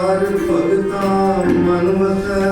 ਹਰ ਭਗਤਾ ਵਸੈ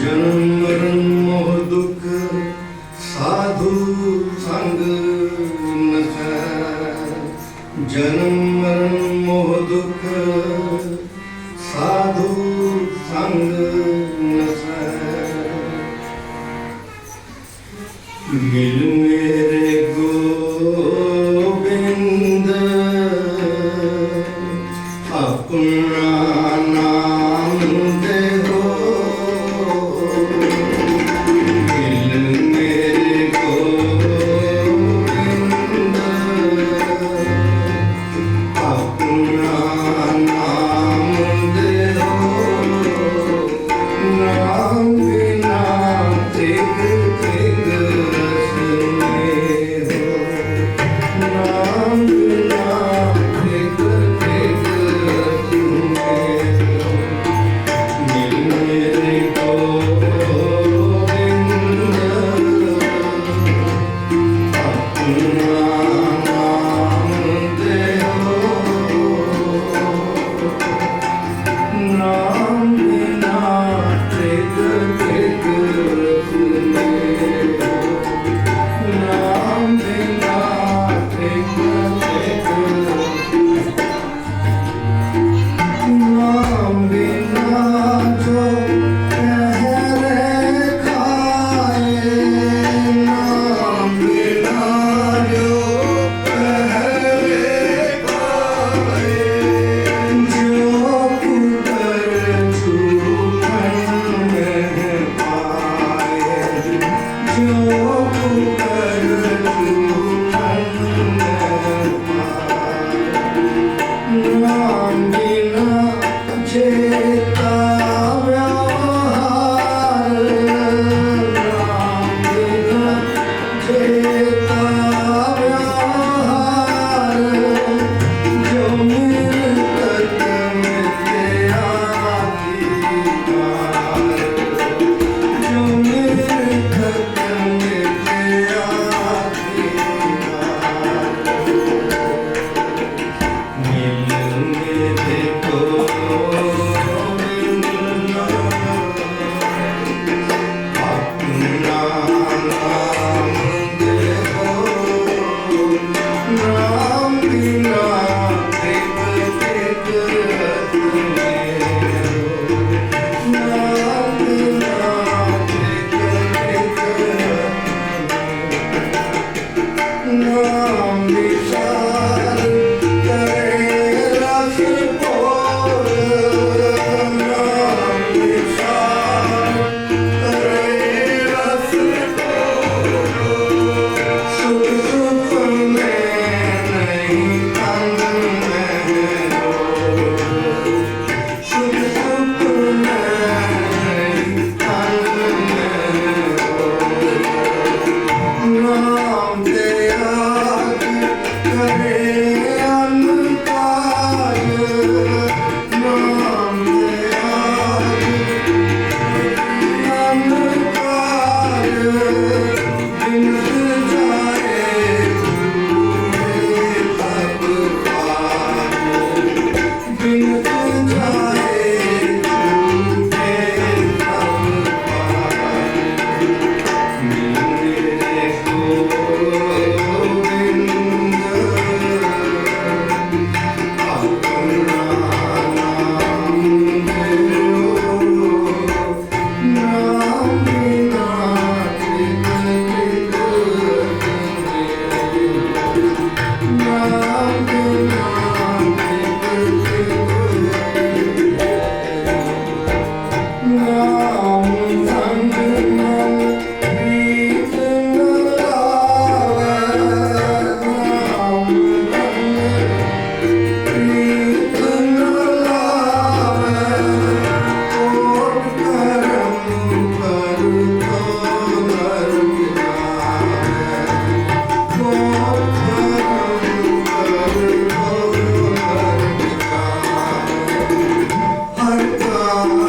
ਜਨਮ ਮਰਨ ਮੋਹ ਦੁਖ ਸਾਧੂ ਸੰਗ ਨਸੈ ਜਨਮ ਮਰਨ ਮੋਹ ਦੁਖ ਸਾਧੂ ਸੰਗ ਨਸੈ ਮਿਲੂ you. no. Amen. Oh,